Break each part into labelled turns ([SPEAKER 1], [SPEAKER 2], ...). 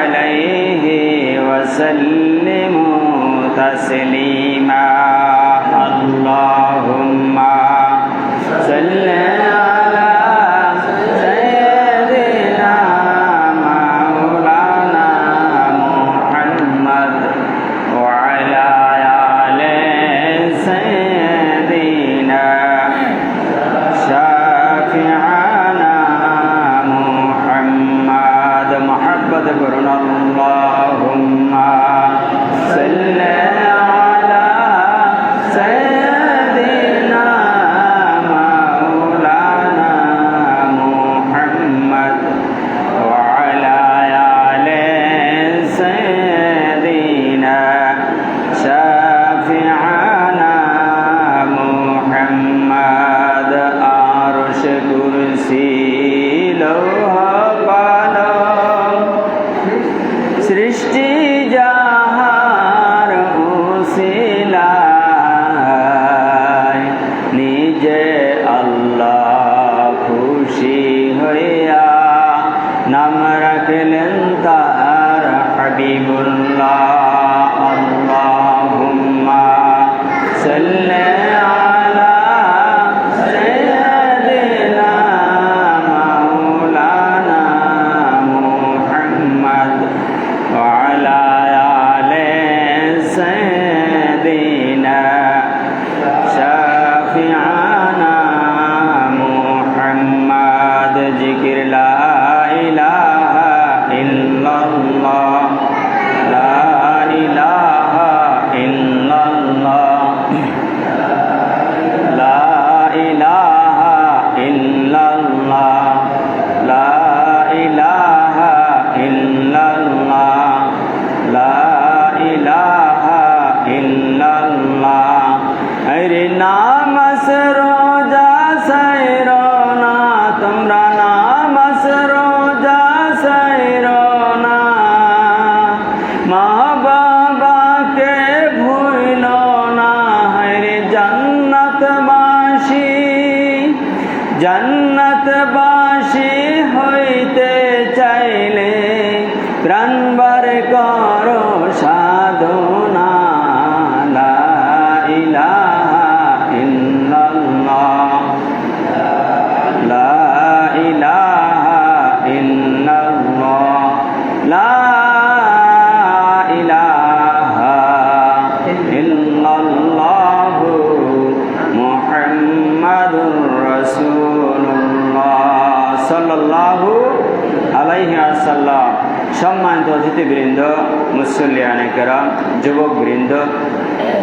[SPEAKER 1] عليه وسلموا تسليما اللهم the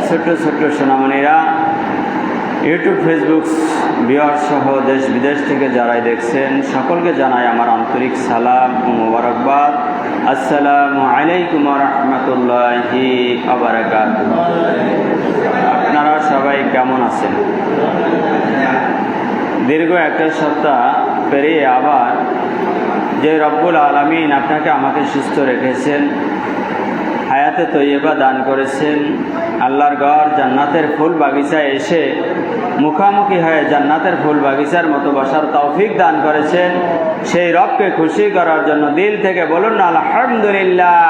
[SPEAKER 1] ছোট্ট ছোট্ট সোনামণিরা ইউটিউব ফেসবুক বিহার সহ দেশ বিদেশ থেকে যারাই দেখছেন, সকলকে জানাই আমার আন্তরিক সালাম ও মোবারকবাদ। আসসালামু আলাইকুম রহমতুল্লাহি আপনারা সবাই কেমন আছেন? দীর্ঘ একটা সপ্তাহ পেরিয়ে আবার যে রব্বুল আলমিন আপনাকে আমাকে সুস্থ রেখেছেন, হায়াতে তৈয়বা দান করেছেন আল্লাহর গড় জান্নাতের ফুল বাগিচায় এসে মুখামুখি হয়ে জান্নাতের ফুল বাগিচার মতো বসার তৌফিক দান করেছেন সেই রবকে খুশি করার জন্য দিল থেকে বলুন না, আলহামদুলিল্লাহ।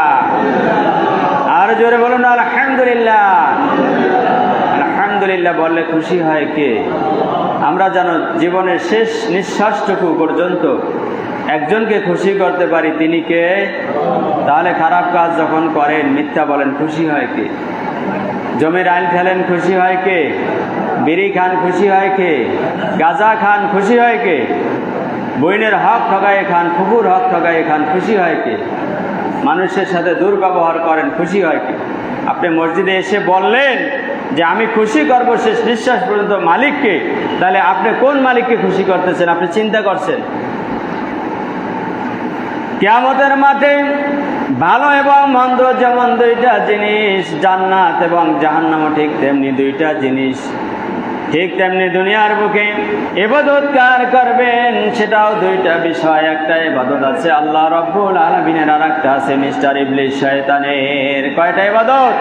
[SPEAKER 1] আর জোরে বলুন না, আলহামদুলিল্লাহ। আলহামদুলিল্লাহ বললে খুশি হয় কে? আমরা যেন জীবনের শেষ নিঃশ্বাসটুকু পর্যন্ত একজনকে খুশি করতে পারি, তিনি কে? তাহলে খারাপ কাজ যখন করেন, মিথ্যা বলেন, খুশি হয় কে? জমির আইন ফেলেন খুশি হয় কে? বিড়ি খান খুশি হয় কে? গাজা খান খুশি হয় কে? বইনের হক ঠগায়ে খান ফুকুর হক ঠগায়ে খান, খুশি হয় কে? মানুষের সাথে দুর্ব্যবহার করেন, খুশি হয় কে? আপনি মসজিদে এসে বললেন যে আমি খুশি করব শেষ নিঃশ্বাস পর্যন্ত মালিককে। তাহলে আপনি কোন মালিককে খুশি করতেছেন? আপনি চিন্তা করছেন। কেয়ামতের মাঠে ভালো এবং মন্দ যেমন দুইটা জিনিস, জান্নাত এবং জাহান্নামও ঠিক তেমনি দুইটা জিনিস। ঠিক তেমনি দুনিয়ার বুকে এবাদত কার করবেন সেটাও দুইটা বিষয়, একটা এবাদত আছে আল্লাহ রব্বুল আলমিনের আর একটা আছে মিস্টার ইবলিশ শয়তানের। কয়টা এবাদত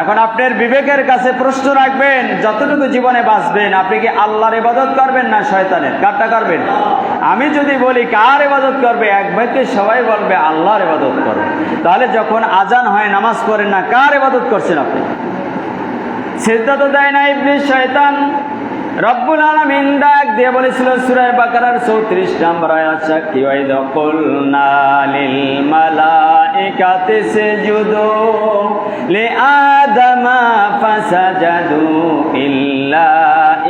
[SPEAKER 1] এখন আপনার বিবেকের কাছে প্রশ্ন রাখবেন, যতটুকু জীবনে বাঁচবেন, আপনি কি আল্লাহর ইবাদত করবেন না শয়তানের? কারটা করবেন? আমি যদি বলি, কার ইবাদত করবে? এক ভাইতে সবাই বলবে, আল্লাহর ইবাদত করবে তাহলে যখন আজান হয়, নামাজ পড়েন না, কার ইবাদত করছেন আপনি? সেদ্ধা তো দেয় না ইবলিশ শয়তান। রব্বুল আলামিন ডাক দিয়ে বলেছিল, সূরা বাকারার 34 নম্বর আয়াত সাক্ষী ওয়াইদ কুলনা লিল মালাইকাতি সুজুদু লি আদামা ফাসাজাদু ইল্লা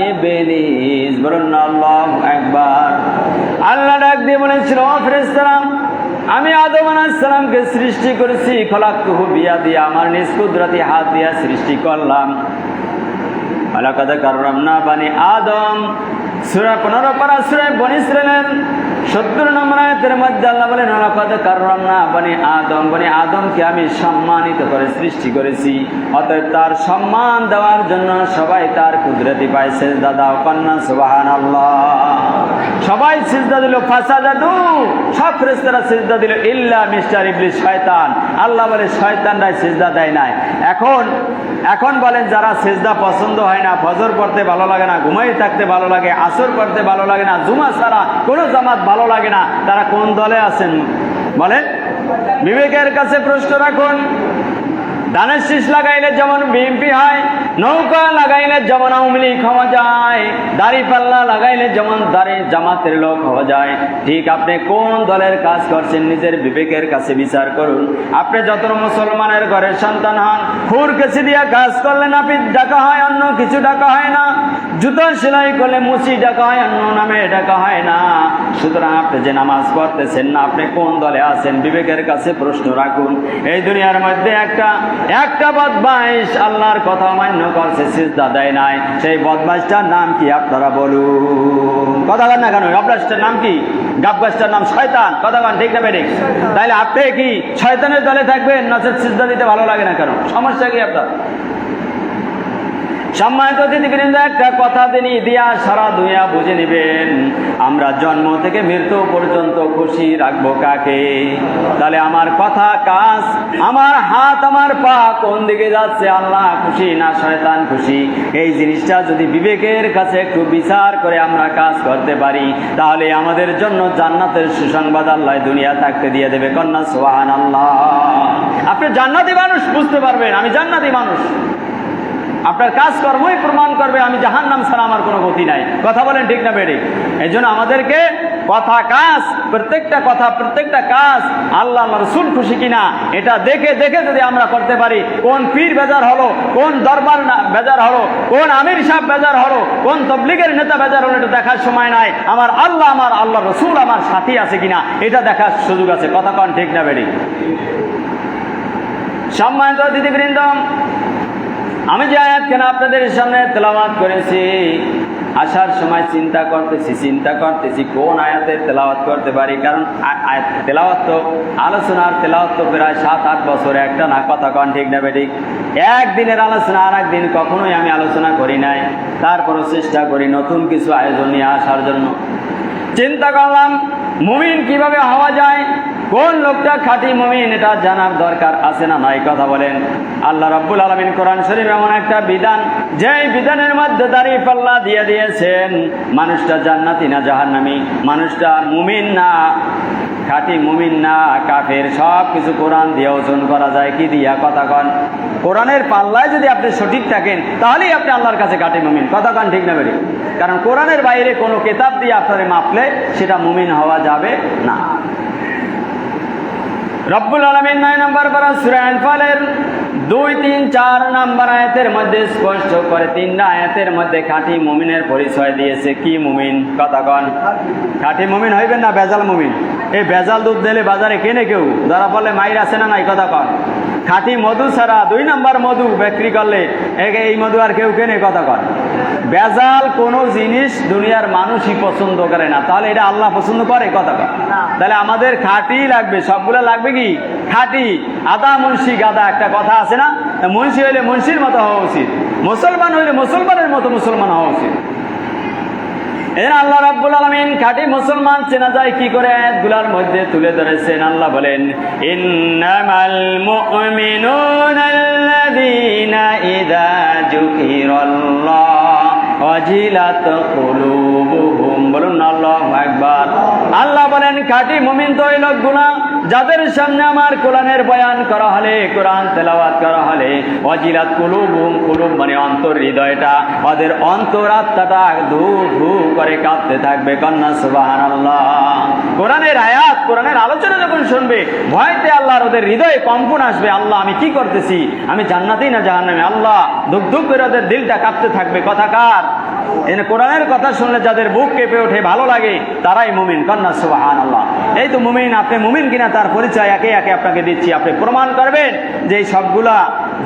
[SPEAKER 1] ইবলিস। বলুন আল্লাহু আকবার। আল্লাহ ডাক দিয়ে বলেছিল, ও আমি আদম আলাইসালামকে সৃষ্টি করেছি, খলাক্তুহু বিয়া দিয়ে, আমার নিজ কুদরতি হাত দিয়া সৃষ্টি করলাম। আলাকাদা কাররামনা বানি আদম। সুরা পনেরো পারা সুরে বনি 70 নম্বর মধ্যে আল্লাহ বলেন, আলাকাদা কাররামনা বানি আদম। বনি আদমকে আমি সম্মানিত করে সৃষ্টি করেছি। অতএব তার সম্মান দেওয়ার জন্য সবাই তার কুদরতি সেজদা দাও, কন্যা সুবহানাল্লাহ। সবাই সিজদা দিল, ফাসাদাদু। সব ফেরেশতারা সিজদা দিল, ইল্লা মিস্টার ইবলিস শয়তান। আল্লাহ বলে, শয়তানরাই সিজদা দেয় নাই। এখন এখন বলেন, যারা সিজদা পছন্দ হয় না, ফজর পড়তে ভালো লাগে না, ঘুমাই থাকতে ভালো লাগে, আসর পড়তে ভালো লাগে না, জুমা ছাড়া কোনো জামাত ভালো লাগে না, তারা কোন দলে আছেন? বলেন বিবেকের কাছে প্রশ্ন রাখুন, ধানের শীষ লাগাইলে যেমন বিএনপি হয়, নৌকা লাগাইলে যেমন আওয়ামী লীগ হওয়া যায়, দাড়ি পাল্লা লাগাইলে যেমন দাড়ি জামাতের লোক হওয়া যায়। ঠিক আপনি কোন দলের কাজ করছেন নিজের বিবেকের কাছে বিচার করুন। আপনি যত মুসলমানের ঘরের সন্তান হন খুর কেসি দিয়ে কাজ করলে নাপিত ডাকা হয়, অন্য কিছু ডাকা হয় না। জুতো সেলাই করলে মুচি ডাকা হয়, অন্য নামে ডাকা হয় না। সুতরাং আপনি যে নামাজ পড়তেছেন না, আপনি কোন দলে আছেন? বিবেকের কাছে প্রশ্ন রাখুন। এই দুনিয়ার মধ্যে একটা একটা বদমাইশ আল্লাহর কথা মান্য করছে, সিজদা দেয় নাই। সেই বদমাইশটার নাম কি আপনারা বলুন? কথা না কেন? গাবগাছটার নাম কি? গাবগাছটার নাম শয়তান। কথা বলেন, ঠিক না বেঠিক? তাইলে আপনি কি শয়তানের দলে থাকবেন নচেত সিজদা দিতে ভালো লাগে না কেন? সমস্যা কি আপনার? সম্মানিত অতিথিবৃন্দ, একটা কথা তিনি দিয়া সারা দুনিয়া বুঝে নেবেন। আমরা জন্ম থেকে মৃত্যু পর্যন্ত খুশি রাখব কাকে? তাহলে আমার কথা কাজ, আমার হাত, আমার পা কোন দিকে যাচ্ছে? আল্লাহ খুশি না শয়তান খুশি? এই জিনিসটা যদি বিবেকের কাছে একটু বিচার করে আমরা কাজ করতে পারি, তাহলে আমাদের জন্য জান্নাতের সুসংবাদ আল্লাহ দুনিয়া থাকতে দিয়ে দেবে। কন্যা সোহান আল্লাহ আপনি জান্নাতি মানুষ বুঝতে পারবেন, আমি জান্নাতি মানুষ। আপনার কাজকর্মই প্রমাণ করবে, আমি জাহান নাম ছাড়া আমার কোনো গতি নাই। কথা বলেন ঠিক না বেড়ে? এই জন্য আমাদেরকে কথা কাজ, প্রত্যেকটা কথা, প্রত্যেকটা কাজ আল্লাহ আল্লাহ রসুল খুশি কিনা, এটা দেখে দেখে যদি আমরা করতে পারি, কোন পীর বেজার হলো, কোন দরবার বেজার হলো, কোন আমির সাহেব বেজার হলো, কোন তবলিগের নেতা বেজার হলো, এটা দেখার সময় নাই। আমার আল্লাহ আমার আল্লাহ রসুল, আমার সাথী আছে কিনা, এটা দেখার সুযোগ আছে। কথা কন ঠিক না বেড়ে? সম্মানিত দিদিবৃন্দ আমি যে আয়াত কেন আপনাদের সামনে তেলাওয়াত করেছি? আসার সময় চিন্তা করতেছি চিন্তা করতেছি, কোন আয়াতে তেলাওয়াত করতে পারি? কারণ তেলাওয়াত তো আলোচনার তেলাওয়াত তো প্রায় সাত, আট বছর একটা না, কথা কন ঠিক না বেঠিক? একদিনের আলোচনা আর একদিন কখনোই আমি আলোচনা করি নাই। তারপরও চেষ্টা করি নতুন কিছু আয়োজন নিয়ে আসার জন্য। চিন্তা করলাম, মুমিন কীভাবে হওয়া যায়? কোন লোকটা খাঁটি মমিন, এটা জানার দরকার আছে না নাই? কথা বলেন। আল্লাহ রাব্বুল আলমিন কোরআন শরীফ এমন একটা বিধান, যেই বিধানের মধ্যে দাঁড়িয়ে পাল্লা দিয়ে দিয়েছেন, মানুষটা জান্নাতি না জাহান্নামি? মানুষটা মুমিন না, খাঁটি মুমিন না, কাফের সব কিছু কোরআন দিয়ে ওজন করা যায়। কি দিয়া? কথা কন। কোরআনের পাল্লায় যদি আপনি সঠিক থাকেন, তাহলেই আপনি আল্লাহর কাছে খাঁটি মুমিন। কথা কন ঠিক না বেরি কারণ কোরআনের বাইরে কোনো কেতাব দিয়ে আপনারে মাপলে সেটা মুমিন হওয়া যাবে না। রব্বুল আলমিন নয় নম্বর পারা সুরা আনফালের দুই, তিন, চার নাম্বার আয়াতের মধ্যে স্পষ্ট করে তিনটা আয়াতের মধ্যে খাঁটি মুমিনের পরিচয় দিয়েছে। কি মুমিন? কন। খাঁটি মুমিন হইবেন না বেজাল মুমিন? এই বেজাল দুধ দিলে বাজারে কেনে কেউ? ধরা পড়লে মাইর আছে না নাই, কথা কন। খাঁটি মধু ছাড়া দুই নাম্বার মধু বিক্রি করলে এই মধু আর কেউ কেনে কন। বেজাল কোনো জিনিস দুনিয়ার মানুষই পছন্দ করে না। তাহলে এটা আল্লাহ পছন্দ করে? কথা তাহলে আমাদের খাঁটি লাগবে। সবগুলো লাগবে কি? খাঁটি। আদা মুন্সি গাদা একটা কথা আছে না? মুন্সি হইলে মুন্সির মতো হওয়া উচিত। মুসলমান হইলে মুসলমানের মতো মুসলমান হওয়া উচিত। এর আল্লাহ রাব্বুল আলামিন খাঁটি মুসলমান চেনা যায় কি করে? আয়াতগুলোর মধ্যে তুলে ধরেছেন। আল্লাহ বলেন ইন্নামাল মুমিনুনা আল্লাযীনা ইযা বলুন আল্লাহু আকবার। বলেন খাঁটি মুমিন তো ওই লোকগুলা যাদের সামনে আমার কোরআনের বয়ান করা হলে, কোরআন তেলাওয়াত করা হলে অজিলাত কুলুবুম কুলুব মানে অন্তর হৃদয়টা, ওদের অন্তরাত্মাটা ধু ধু করে কাঁপতে থাকবে, কন্যা সুবাহান আল্লাহ কোরআনের আয়াত, কোরআনের আলোচনা যখন শুনবে, ভয়তে আল্লাহর ওদের হৃদয়ে কম্পন আসবে, আল্লাহ আমি কি করতেছি? আমি জান্নাতেই না জাহান্নামে? আল্লাহ দুঃখ দুঃখ করে ওদের দিলটা কাঁপতে থাকবে কথাকার এনে কোরআনের কথা শুনলে যাদের বুক কেঁপে ওঠে, ভালো লাগে, তারাই মুমিন। কন্যা সুবাহান আল্লাহ এই তো মুমিন, আপনি মুমিন কিনা তার পরিচয় একে একে আপনাকে দিচ্ছি। আপনি প্রমাণ করবেন যে এই সবগুলা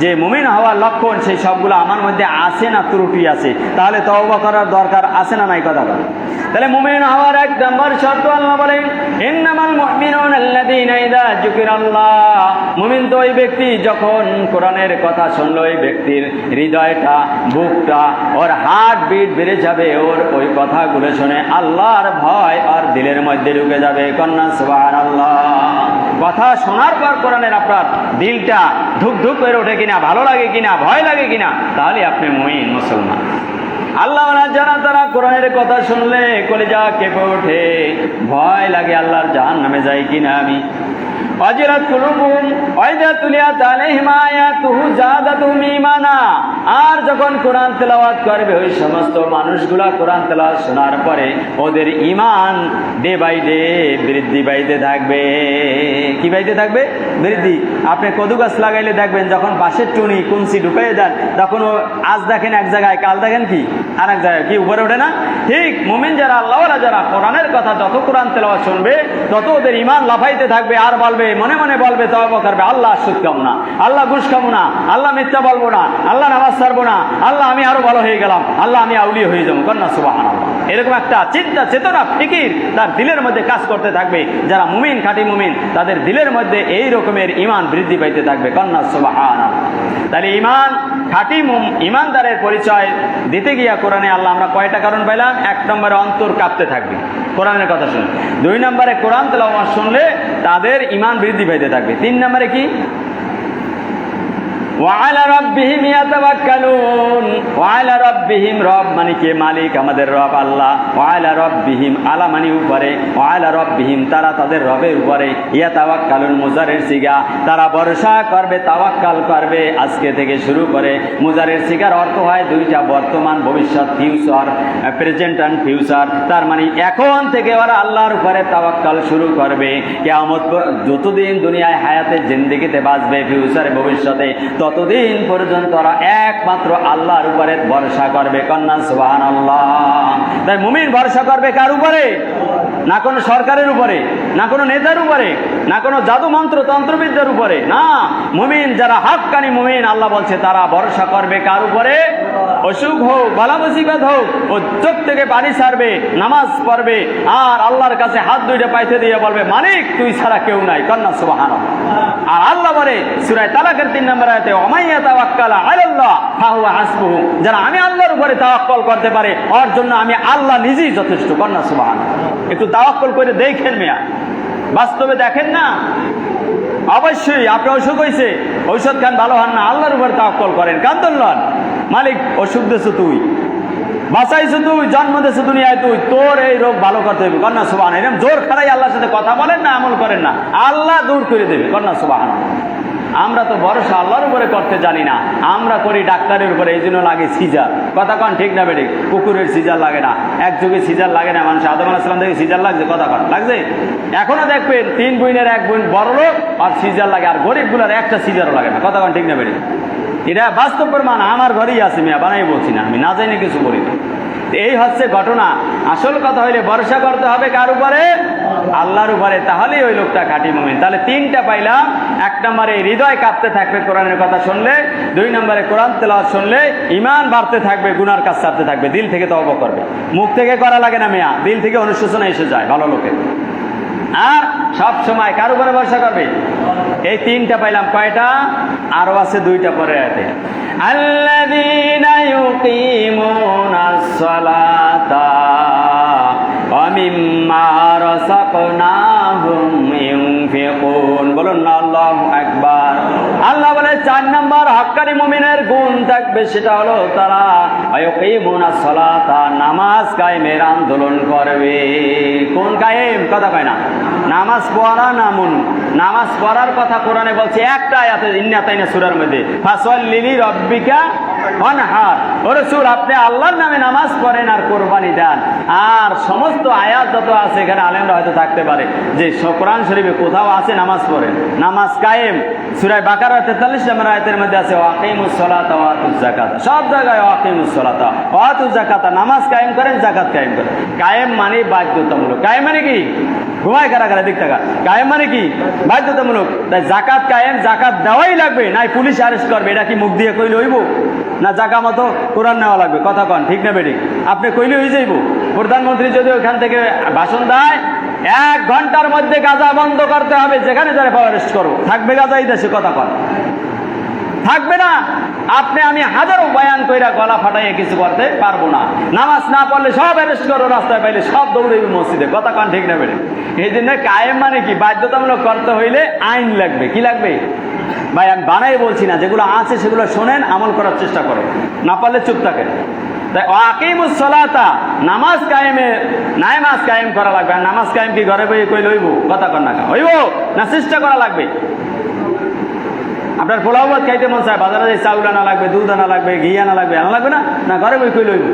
[SPEAKER 1] যে মুমিন হওয়ার লক্ষণ, সেই সবগুলো আমার মধ্যে আসে না, ত্রুটি আছে তাহলে তওবা করার দরকার আসে না নাই কথা বলে তাহলে মুমিন হওয়ার এক নম্বর শর্ত আল্লাহ বলেন, ইন্নামাল মুমিনুন আল্লাযীনা ইযা যুকিরাল্লাহ। মুমিন তো ওই ব্যক্তি, যখন কোরআনের কথা শুনলো, ওই ব্যক্তির হৃদয়টা, বুকটা, ওর হার্ট বিট বেড়ে যাবে, ওর ওই কথাগুলো শুনে আল্লাহর ভয় আর দিলের মধ্যে ঢুকে যাবে। কন্যা, সুবহানাল্লাহ। কথা শোনার পর কোরআনের আপনার দিলটা ধুক ধুক করে ওঠে কিনা, ভালো লাগে কিনা, ভয় লাগে কিনা, তাহলে আপনি মহিন মুসলমান। আল্লাহ যারা তারা কোরআনের কথা শুনলে কলিজা কেঁপে ওঠে, ভয় লাগে আল্লাহর জাহান নামে যাই কিনা আমি। আর যখন কোরআন তেলাওয়াত করবে, ওই সমস্ত মানুষগুলা কোরআন তেলাওয়াত শোনার পরে ওদের ঈমান ডে বাই ডে বৃদ্ধি পাইতে থাকবে। কি পাইতে থাকবে? বৃদ্ধি। আপনি কদু গাছ লাগাইলে দেখবেন যখন বাঁশের টুনি কুঞ্চি ঢুকাই দেন, তখন ও আজ দেখেন এক জায়গায়, কাল দেখেন কি? আর এক জায়গায়, কি উপরে ওঠে না? ঠিক মুমিন যারা আল্লাহরা যারা, কোরআনের কথা যত কোরআন তেলাওয়াত শুনবে, তত ওদের ইমান লাফাইতে থাকবে, আর বলবে মনে মনে বলবে তবা করবে, আল্লাহ সুদ খাব না, আল্লাহ ঘুষ খাব না, আল্লাহ মিথ্যা বলব না, আল্লাহ নামাজ ছাড়বো না, আল্লাহ আমি আরও ভালো হয়ে গেলাম, আল্লাহ আমি আউলিয়া হয়ে যাব, কন্যা সুবাহ এরকম একটা চিন্তা, চেতনা, ফিকির তার দিলের মধ্যে কাজ করতে থাকবে, যারা মুমিন, খাঁটি মুমিন, তাদের দিলের মধ্যে এই রকমের ইমান বৃদ্ধি পাইতে থাকবে, কন্যা সুবাহ তাহলে ইমান খাঁটি ইমানদারের পরিচয় দিতে গিয়া কোরআনে আল্লাহ আমরা কয়টা কারণ পাইলাম? এক নম্বরে অন্তর কাঁপতে থাকবে। কোরআনের কথা শুনে দুই নম্বরে কোরআন তেলাওয়াত শুনলে তাদের ইমান বৃদ্ধি পাইতে থাকবে। তিন নম্বরে কি? মানে মানে আজকে থেকে শুরু করে মুজারের অর্থ হয় দুইটা, বর্তমান, ভবিষ্যৎ ফিউচার প্রেজেন্ট অ্যান্ড ফিউচার তার মানে এখন থেকে ওরা আল্লাহর উপরে তাওয়াক্কাল শুরু করবে। কেয়ামত যতদিন দুনিয়ায় হায়াতে জিন্দিগিতে বাঁচবে ফিউচারে ভবিষ্যতে ততদিন পর্যন্ত ওরা একমাত্র আল্লাহর উপরে ভরসা করবে, কন্যা সুবাহ আল্লাহ তাই মুমিন ভরসা করবে কার উপরে? না কোনো সরকারের উপরে, না কোনো নেতার উপরে, না কোনো জাদু মন্ত্র তন্ত্রবিদ্যার উপরে, না। মুমিন যারা হাক্কানি মুমিন, আল্লাহ বলছে তারা ভরসা করবে কার উপরে? অসুখ হোক বালা মুসিবত হোক ও চোখ থেকে পানি ছাড়বে, নামাজ পড়বে, আর আল্লাহর কাছে হাত দুইটা পাইতে দিয়ে বলবে, মালিক, তুই ছাড়া কেউ নাই, কন্যা সুবাহান আর আল্লাহ বলে সুরায় তালাকের তিন নম্বর আয়াতে অমাইয়া তাওয়াক্কালা আলাল্লাহ, ফাহুয়া হাসবুহু। যারা আমি আল্লাহর উপরে তাওয়াক্কল করতে পারে, ওর জন্য আমি আল্লাহ নিজেই যথেষ্ট, কন্যা সুবাহান একটু তাওয়াক্কল করে দেখেন মেয়া। বাস্তবে দেখেন না? অবশ্যই আপনি অসুখ হয়েছে ঔষধ খান ভালো হন না, আল্লাহর উপর তাওয়াক্কল করেন। কান্দন লন মালিক, অসুখ দেছো তুই। বাঁচাইছো তুই, জন্ম দেছো দুনিয়ায় তুই। তোর এই রোগ ভালো করতে হবে কন্যা সুবাহ এরকম জোর খারাই আল্লাহর সাথে কথা বলেন না, আমল করেন না। আল্লাহ দূর করে দেবে। কন্যা সুবাহ আমরা তো ভরসা আল্লাহর উপরে করতে জানি না। আমরা করি ডাক্তারের উপরে, এই জন্য লাগে সিজার কথা কন ঠিক না বেড়ে কুকুরের সিজার লাগে না। এক যুগে সিজার লাগে না। মানুষ আদম আলাহিসাম থেকে সিজার লাগছে, কথা কন। লাগছে? এখনও দেখবেন তিন বোনের এক বোন বড় লোক আর সিজার লাগে, আর গরিবগুলার একটা সিজারও লাগে না। কথা কন ঠিক না বেড়ে এটা বাস্তব প্রমাণ। আমার ঘরেই আছে মিয়া, বানাই বলছি না আমি। না জানি কিছু করি না। এই হচ্ছে ঘটনা। আসল কথা হইলে ভরসা করতে হবে কার উপরে? আল্লাহর উপরে। তাহলেই ওই লোকটা খাঁটি মুমিন। তাহলে তিনটা পাইলাম। এক নম্বরে হৃদয় কাঁপতে থাকবে কোরআনের কথা শুনলে। দুই নম্বরে কোরআন তেলাওয়াত শুনলে ইমান বাড়তে থাকবে, গুনার কাজ ছাড়তে থাকবে, দিল থেকে তব করবে। মুখ থেকে করা লাগে না মেয়া। দিল থেকে অনুশোচনা এসে যায় ভালো লোকের। আর সব সময় কার উপরে ভরসা করবে? এই তিনটা পাইলাম কয়টা? আরও আছে দুইটা পরে আছে। আল্লাহ বলুন না, আল্লাহু আকবার। আল্লাহ বলে, চার নাম্বার হাক্কারি মুমিনের গুণ থাকবে, সেটা হলো তারা মোনা সলা তা নামাজ কায়েমের আন্দোলন করবে। কোন কায়েম? কথা কয় না। নামাজ পড়া না মন? নামাজ পড়ার কথা কোরআনে বলছে, একটা আয়াতে ইন্না তাইনা সুরার মধ্যে ফাসাল্লিলি রব্বিকা অনহার ও আপনি আল্লাহর নামে নামাজ পড়েন আর কোরবানি দেন। আর সমস্ত আয়াত যত আছে, এখানে আলেমরা হয়তো থাকতে পারে। যে শরীফে কোথাও আছে, নামাজ পড়েন। নামাজ কায়েম। সুরায় বাকারা তেতাল্লিশ মধ্যে আছে সব জায়গায় নামাজ কায়েম করেন জাকাত কায়েম করেন। কায়েম মানে বাধ্যতামূলক। কায়েম মানে কি? ঘুমায় কারা কারা দিক টাকা কায়েম মানে কি? বাধ্যতামূলক। তাই জাকাত কায়েম জাকাত দেওয়াই লাগবে। নাই পুলিশ অ্যারেস্ট করবে, এটা কি মুখ দিয়ে কইলে হইব? না, জাগা মতো কোরআন নেওয়া লাগবে, কথা কন, ঠিক না বেডিং আপনি কইলে হয়ে যাইব। প্রধানমন্ত্রী যদি ওখান থেকে ভাষণ দেয়, এক ঘণ্টার মধ্যে গাঁজা বন্ধ করতে হবে, যেখানে যারা ফরেস্ট করব থাকবে গাঁজা এই দেশে, কথা কন। থাকবে না। আপনি আমি হাজারো বয়ান কইরা গলা ফাটাইয়ে কিছু করতে পারব না। নামাজ না পড়লে সব অ্যারেস্ট করো রাস্তায় পাইলে সব দৌড়াইবে মসজিদে। কথা কান ঠিক না বেড়ে। এই জন্য কায়েম মানে কি? বাধ্যতামূলক করতে হইলে আইন লাগবে। কি লাগবে? ভাই, আমি বানাই বলছি না। যেগুলো আছে সেগুলো শোনেন, আমল করার চেষ্টা করো না পারলে চুপ থাকেন। তাই আকিমুস সলাতা, নামাজ কায়েমে, নামাজ কায়েম করা লাগবে। আর নামাজ কায়েম কি ঘরে বই কই লইব? কথা কর না হইব? না, চেষ্টা করা লাগবে। আপনার পোলাও ভাত খাইতে মন চায়, বাজারে যাই চাউল আনা লাগবে, দুধ আনা লাগবে, ঘি আনা লাগবে আনা লাগবে না? না, ঘরে বই কই লইব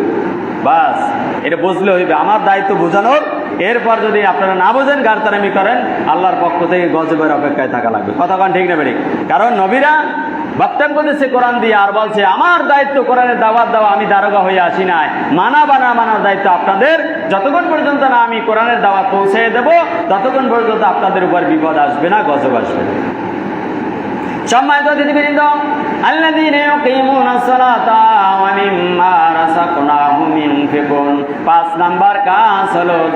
[SPEAKER 1] বাস, এটা বুঝলে হইবে। আমার দায়িত্ব বোঝানোর। এরপর যদি আপনারা না বোঝেন, গারতারামি করেন, আল্লাহর পক্ষ থেকে গজবের অপেক্ষায় থাকা লাগবে। কথা ঠিক না বেরিক কারণ নবীরা বক্তব্য দিচ্ছে, কোরআন দিয়ে, আর বলছে, আমার দায়িত্ব কোরআনের দাওয়াত দেওয়া, আমি দারোগা হয়ে আসি নাই। মানা বানা মানার দায়িত্ব আপনাদের। যতক্ষণ পর্যন্ত না আমি কোরআনের দাওয়াত পৌঁছে দেব, ততক্ষণ পর্যন্ত আপনাদের উপর বিপদ আসবে না, গজব আসবে না। সম্মানিত অতিথিবৃন্দ ইউনফিকুন পাঁচ নাম্বার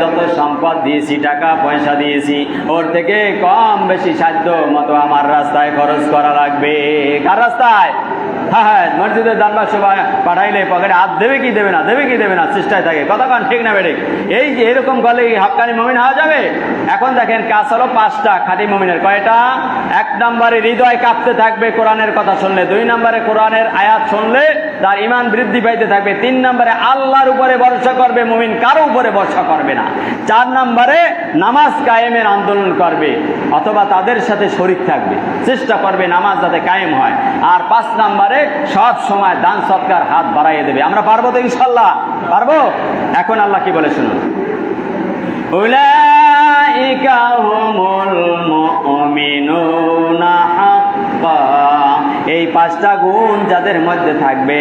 [SPEAKER 1] যত সম্পদ দিয়েছি, টাকা পয়সা দিয়েছি, ওর থেকে কম বেশি সাধ্য মতো আমার রাস্তায় খরচ করা লাগবে। কার রাস্তায়? হ্যাঁ হ্যাঁ মসজিদের দান বাক্স পাঠাইলে পকেটে হাত দেবে কি দেবে না, দেবে কি দেবে না, চেষ্টায় থাকে। কতক্ষণ ঠিক না বেড়ে? এই যে এরকম করলে কি হাক্কানি মমিন হওয়া যাবে? এখন দেখেন কাজ হলো পাঁচটা খাঁটি মমিনের। কয়টা? এক নম্বরে হৃদয় কাঁপতে থাকবে কোরআনের কথা শুনলে, দুই নম্বরে কোরআনের আয়াত শুনলে তার ইমান বৃদ্ধি পাইতে থাকবে, তিন নম্বরে আল্লাহর উপরে ভরসা করবে, মুমিন কারও উপরে ভরসা করবে না। চার নম্বরে নামাজ কায়েমের আন্দোলন করবে, অথবা তাদের সাথে শরিক থাকবে। চেষ্টা করবে নামাজ যাতে কায়েম হয়। আর পাঁচ নম্বরে সব সময় দান সৎকার হাত বাড়াইয়ে দেবে। আমরা পারব তো ইনশাল্লাহ পারব? এখন আল্লাহ কি বলে শুনুন? এই পাঁচটা গুণ যাদের মধ্যে থাকবে,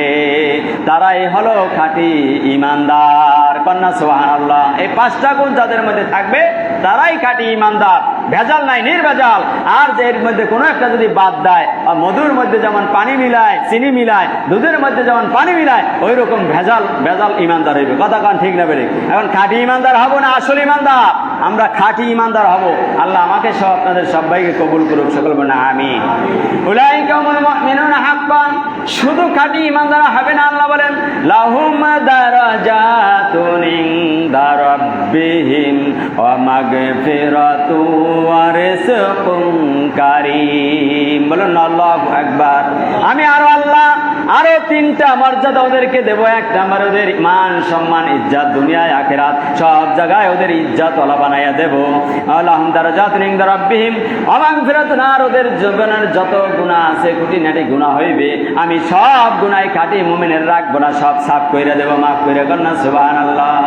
[SPEAKER 1] তারাই হলো খাঁটি ইমানদার। কন্যা সোহান আল্লাহ এই পাঁচটা গুণ যাদের মধ্যে থাকবে তারাই খাঁটি ইমানদার। ভেজাল নাই, নির্ভেজাল। আর যে এর মধ্যে কোনো একটা যদি বাদ দেয়, আর মধুর মধ্যে যেমন পানি মিলায়, চিনি মিলায়, দুধের মধ্যে যেমন পানি মিলায় ওই রকম ভেজাল ভেজাল ইমানদার হইবে। কথা কান ঠিক না বেরে এখন খাঁটি ইমানদার হব না আসল ইমানদার? আমরা খাঁটি ইমানদার হব। আল্লাহ আমাকে সব আপনাদের সবাইকে কবুল করুক, সকল বলে আমি শুধু খাঁটি ইমানদার হবে না, আল্লাহ বলেন, লাহুম আকবার। আমি আরও আল্লাহ আরও তিনটা মর্যাদা ওদেরকে দেব। এক নাম্বার ওদের মান, সম্মান, ইজ্জাত, দুনিয়ায় আখেরাত, সব জায়গায় ওদের ইজ্জাত ওলা বানাইয়া দেবো। আল্লাহম অবাং ফেরত না ওদের জীবনের যত গুণা আছে, খুঁটিনাটি গুণা হইবে। আমি সব গুণায় কাটি মুমিনের রাখব না, সব সাফ কইরা দেবো, মাফ কইরা কন্যা সুবহানাল্লাহ।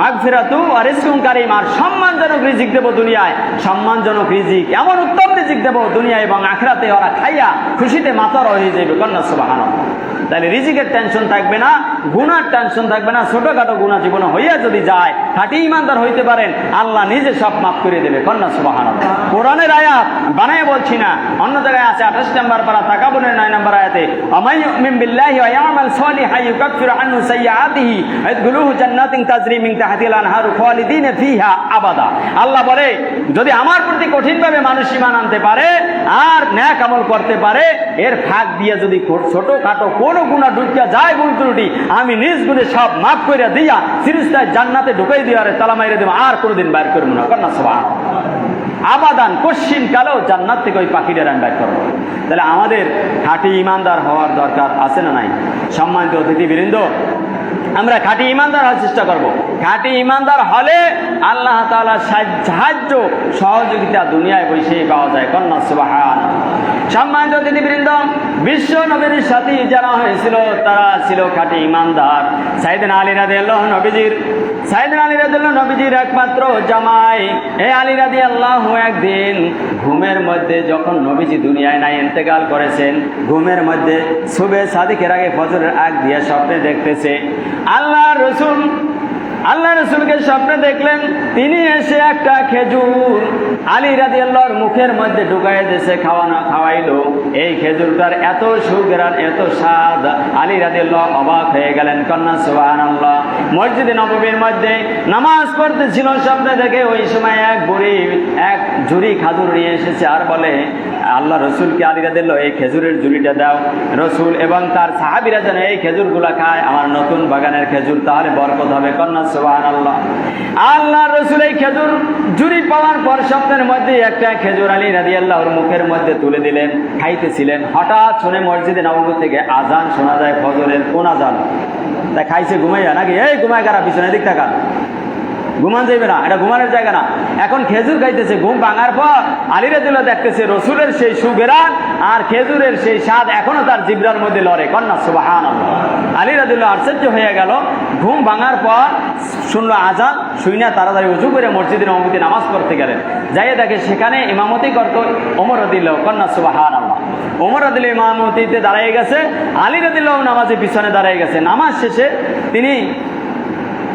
[SPEAKER 1] মাগফিরাতু আর রিজকুন কারিম আর সম্মানজনক রিজিক দেব দুনিয়ায়। সম্মানজনক রিজিক, এমন উত্তম রিজিক দেব দুনিয়ায় এবং আখরাতে ওরা খাইয়া খুশিতে মাতার হয়ে যাবে কন্যা সুবাহান তাহলে রিজিকের টেনশন থাকবে না, গুনার টেনশন থাকবে না, ছোটোখাটো গুণা জীবনে হইয়া যদি যায় খাঁটি ইমানদার হইতে পারেন, আল্লাহ নিজে সব মাফ করে দেবে। কন্যা সুবহানাল্লাহ। কোরআনের আয়াত, বানায় বলছি না, অন্য জায়গায় আছে আঠাশ নম্বর পারা, তাকাবনের নয় নম্বর আয়াতে আল্লাহ বলে, যদি আমার প্রতি কঠিনভাবে মানুষ আনতে পারে আর করতে পারে, এর ফাঁক দিয়ে যদি ছোট খাটো কোনো গুণা ঢুকিয়া আমি নিজ গুণে সব মাফ করিয়া দিয়া সিরিজটায় জান্নাতে ঢুকাই দিয়ে তালা মাইরে দেবো, আর কোনোদিন বাইর করব না। কন্যা সভা আবাদান কশ্চিন কালেও জান্নাত থেকে ওই পাখিটার আমি বাইর করব। তাহলে আমাদের খাঁটি ইমানদার হওয়ার দরকার আছে না নাই? সম্মানিত অতিথিবৃন্দ, আমরা খাঁটি ইমানদার হওয়ার চেষ্টা করব। খাঁটি ইমানদার হলে আল্লাহ সাহায্য- সাহায্য সহযোগিতা দুনিয়ায় বসেই পাওয়া যায়। কন্যা, সুবাহান। সম্মানিত অতিথিবৃন্দ, বিশ্ব নবীর সাথে যারা হয়েছিল, তারা ছিল খাঁটি ইমানদার। সাইদিন আলী রাদি আল্লাহ নবীজির সাইদিন আলী রাদি আল্লাহ নবীজির একমাত্র জামাই। এ আলী রাদি আল্লাহ একদিন ঘুমের মধ্যে যখন নবীজি দুনিয়ায় নাই, ইন্তেকাল করেছেন, ঘুমের মধ্যে শুভে সাদিকের আগে ফজরের আগ দিয়ে স্বপ্নে দেখতেছে আল্লাহ রসুল আল্লাহ রসুলকে স্বপ্নে দেখলেন, তিনি এসে একটা খেজুর, আলী রাজি আল্লাহর মুখের মধ্যে ঢুকাই দিয়েছে খাওয়ানো, খাওয়াইলো। এই খেজুরটার এত সুগ্রান এত স্বাদ। আলী রাজি আল্লাহ অবাক হয়ে গেলেন, কন্যা সুবাহান আল্লাহ মসজিদে নবমীর মধ্যে নামাজ পড়তেছিল স্বপ্নে দেখে, ওই সময় এক বুড়ি, এক ঝুড়ি খাজুর নিয়ে এসেছে আর বলে, আল্লাহ রসুলকে আলিরা দিল এই খেজুরের ঝুড়িটা দাও। রসুল এবং তার সাহাবিরা যেন এই খেজুরগুলা খায়, আমার নতুন বাগানের খেজুর তাহলে বরকত হবে। কন্যা আল্লাহ রসুল এই খেজুর ঝুড়ি পাওয়ার পর স্বপ্নের মধ্যে একটা খেজুর আলী রাদি আল্লাহর মুখের মধ্যে তুলে দিলেন, খাইতেছিলেন। হঠাৎ শুনে মসজিদে থেকে আজান শোনা যায় ফজরের কোন আজান? খাইছে, ঘুমাইয়া নাকি? এই ঘুমায় কারা? পিছনে দিক টাকা ঘুমান যাইবে না, এটা ঘুমানোর জায়গা না। এখন খেজুর খাইতেছে, ঘুম ভাঙার পর আলিরা দেখতেছে রসুলের সেই সুগেরান আর খেজুরের সেই স্বাদ এখনও তার জিব্রার মধ্যে লড়ে। কন্যা সুবাহান আলিরা দিল আশ্চর্য হয়ে গেল ঘুম ভাঙার পর শুনলো আজান শুই না তাড়াতাড়ি উঁচু করে মসজিদের অমতি নামাজ পড়তে গেলেন। যাইয়ে দেখে সেখানে ইমামতি করতো অমর দিল কন্যা সুবাহান আল্লাহ ওমর দিল ইমামতিতে দাঁড়িয়ে গেছে। আলী রদিল্লাহ নামাজের পিছনে দাঁড়িয়ে গেছে। নামাজ শেষে তিনি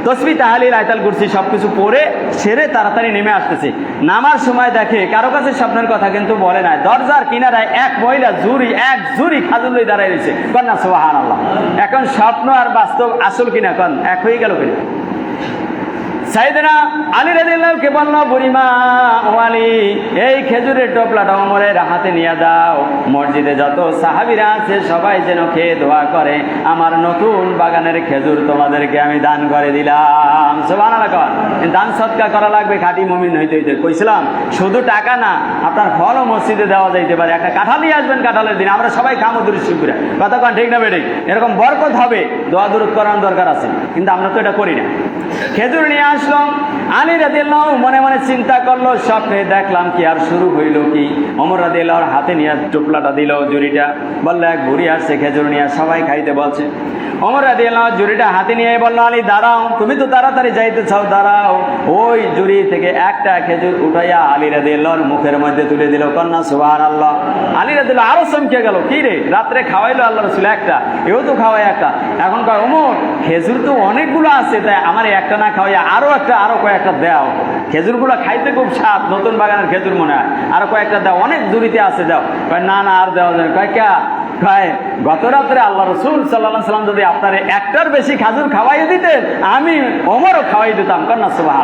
[SPEAKER 1] তসবি তাহালিল আয়তাল কুরসি সব কিছু পড়ে সেরে তাড়াতাড়ি নেমে আসতেছে। নামার সময় দেখে কারও কাছে স্বপ্নের কথা কিন্তু বলে না দরজার কিনারায় এক মহিলা জুরি, এক জুরি খাজুর লই দাঁড়াই রয়েছে। কন্যা সোহান আল্লাহ এখন স্বপ্ন আর বাস্তব আসল কিনা কন? এক হয়ে গেল কিনা? সাইদনা আলী রাদিল্লাহকে বলল বুড়িমা ও এই খেজুরের টোপলাটা ওমরের হাতে নিয়ে দাও মসজিদে যত সাহাবিরা আছে, সবাই যেন খেয়ে দোয়া করে। আমার নতুন বাগানের খেজুর তোমাদেরকে আমি দান করে দিলাম। দান সৎকার করা লাগবে, খাঁটি মমিন হইতে হইতে। কইছিলাম, শুধু টাকা না, আপনার ফলও মসজিদে দেওয়া যাইতে পারে। একটা কাঁঠাল নিয়ে আসবেন কাঁঠালের দিন, আমরা সবাই খামো দুরুশিপুরে কথা কন, ঠিক না বেটে এরকম বরকত হবে, দোয়া দূরত করার দরকার আছে। কিন্তু আমরা তো এটা করি না। খেজুর নিয়ে আসলাম। আলী রাদিল্লাহ মনে মনে চিন্তা করল, স্বপ্নে দেখলাম কি আর শুরু হইল কি? অমর রাদিল্লাহর হাতে নিয়ে টুপলাটা দিল জুড়িটা। বলল, এক বুড়ি আসছে, খেজুর নিয়ে সবাই খাইতে বলছে। অমর রাদিল্লাহ জুড়িটা হাতে নিয়ে বলল, আলী, দাঁড়াও, তুমি তো তাড়াতাড়ি যাইতে চাও, দাঁড়াও। ওই জুড়ি থেকে একটা খেজুর উঠাইয়া আলী রাদিল্লাহর মুখের মধ্যে তুলে দিল, কন্যা সুবাহ আল্লাহ আলী রাদিল্লাহ আরও চমকে গেল, কি রে, রাত্রে খাওয়াইলো আল্লাহ রসুল একটা, এও তো খাওয়াই একটা। এখন কয় অমর খেজুর তো অনেকগুলো আছে, তাই আমার একটা না খাওয়াইয়া আরও একটা আরও কয়েকটা দাও। খেজুরগুলো খাইতে খুব স্বাদ, নতুন বাগানের খেজুর মনে হয়। আরও কয়েকটা দাও, অনেক দূরিতে আছে দাও। কয়, না না, আর দেওয়া যায়। কয়, কা? কয়, গত রাত্রে আল্লাহ রসুল সাল্লাহ সাল্লাম যদি আপনার একটার বেশি খাজুর খাওয়াই দিতেন, আমি অমরও খাওয়াই দিতাম। কন্যা সুবাহ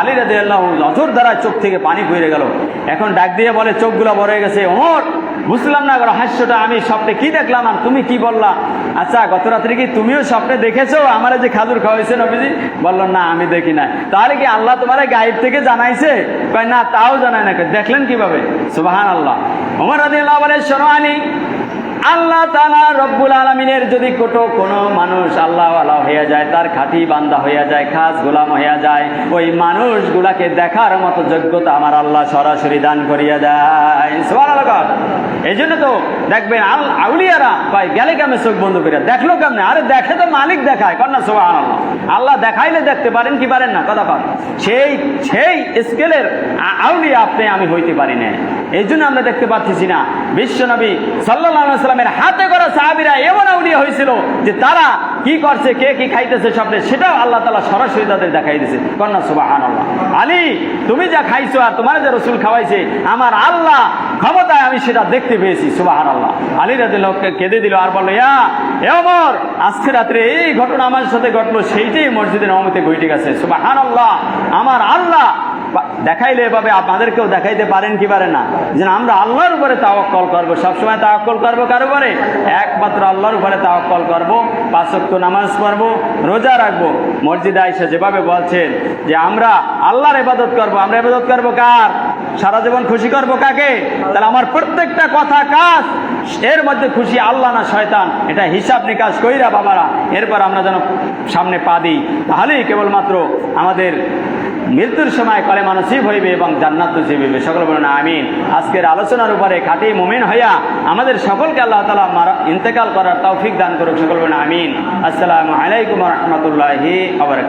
[SPEAKER 1] আলী রাজি আল্লাহ নজর দ্বারা চোখ থেকে পানি পড়ে গেল। এখন ডাক দিয়ে বলে, চোখগুলো বড় হয়ে গেছে অমর বুঝলাম না, এবার হাস্যটা আমি স্বপ্নে কি দেখলাম আর তুমি কি বললা? আচ্ছা গত রাত্রে কি তুমিও স্বপ্নে দেখেছ? আমার যে খাজুর খাওয়াইছে নবীজি? বলল, না, আমি দেখি না তাহলে কি আল্লাহ তোমার গাইব থেকে জানাইছে? কয়, না, তাও জানায় না দেখলেন কীভাবে? সুবাহান আল্লাহ ওমর রাজি আল্লাহ বলে শোনো আল্লাহ তালা রব্বুল আলমিনের যদি কোটো কোনো মানুষ আল্লাহ আল্লাহ হইয়া যায়, তার খাঁটি বান্দা হইয়া যায়, খাস গোলাম হইয়া যায়, ওই মানুষগুলাকে দেখার মতো যোগ্যতা আমার আল্লাহ সরাসরি দান করিয়া দেয়। এই জন্য তো দেখবেন আল আউলিয়ারা কয় গেলে কেমন চোখ বন্ধ করে দেখল কেমনে? আরে দেখে তো মালিক দেখায় কন্যা সোহান আল্লাহ আল্লাহ দেখাইলে দেখতে পারেন কি পারেন না? কথা কর। সেই সেই স্কেলের আউলিয়া আপনি, আমি হইতে পারি না এই জন্য আমরা দেখতে পাচ্ছি না। বিশ্বনবী সাল্লাহ সাল্লামের হাতে করা সাহাবিরা এমন আউলিয়া হয়েছিল যে তারা কি করছে, কে কি খাইতেছে স্বপ্নে, সেটাও আল্লাহ তালা সরাসরি তাদের দেখাই দিয়েছে কন্যা আল্লাহ আলী, তুমি যা খাইছো আর তোমার যে রসুল খাওয়াইছে, আমার আল্লাহ ক্ষমতায় আমি সেটা দেখতে পেয়েছি সুবাহান আল্লাহ আলী রাদিল কেঁদে দিল আর বলল, ইয়া, এ অমর আজকে রাত্রে এই ঘটনা আমার সাথে ঘটলো, সেইটাই মসজিদের নবমীতে ঘটে গেছে সুবাহান আল্লাহ আমার আল্লাহ দেখাইলে এভাবে আপনাদেরকেও দেখাইতে পারেন কি পারেন না? যে আমরা আল্লাহর উপরে তাওয়াক্কল করব। সবসময় তাওয়াক্কল করব কার উপরে? একমাত্র আল্লাহর উপরে তাওয়াক্কল করব পাঁচক্ত নামাজ পড়ব, রোজা রাখব। মসজিদে আইসা যেভাবে বলছেন যে আমরা আল্লাহর এবাদত করব, আমরা ইবাদত করব কার? সারা জীবন খুশি করব কাকে? তাহলে আমার প্রত্যেকটা কথা কাজ, এর মধ্যে খুশি আল্লাহ না শয়তান? এটা হিসাব নিকাশ কইরা বাবারা, এরপর আমরা যেন সামনে পা দিই। তাহলেই কেবলমাত্র আমাদের মৃত্যুর সময় কলে মানসিব হইবে এবং জান্নাত নসিব হইবে। সকল বলুন, আমিন। আজকের আলোচনার উপরে খাটি মুমিন হইয়া আমাদের সকলকে আল্লাহ তালা মারা ইন্তেকাল করার তৌফিক দান করুক। সকল বলুন, আমিন। আসসালামু আলাইকুম রহমতুল্লাহি আবার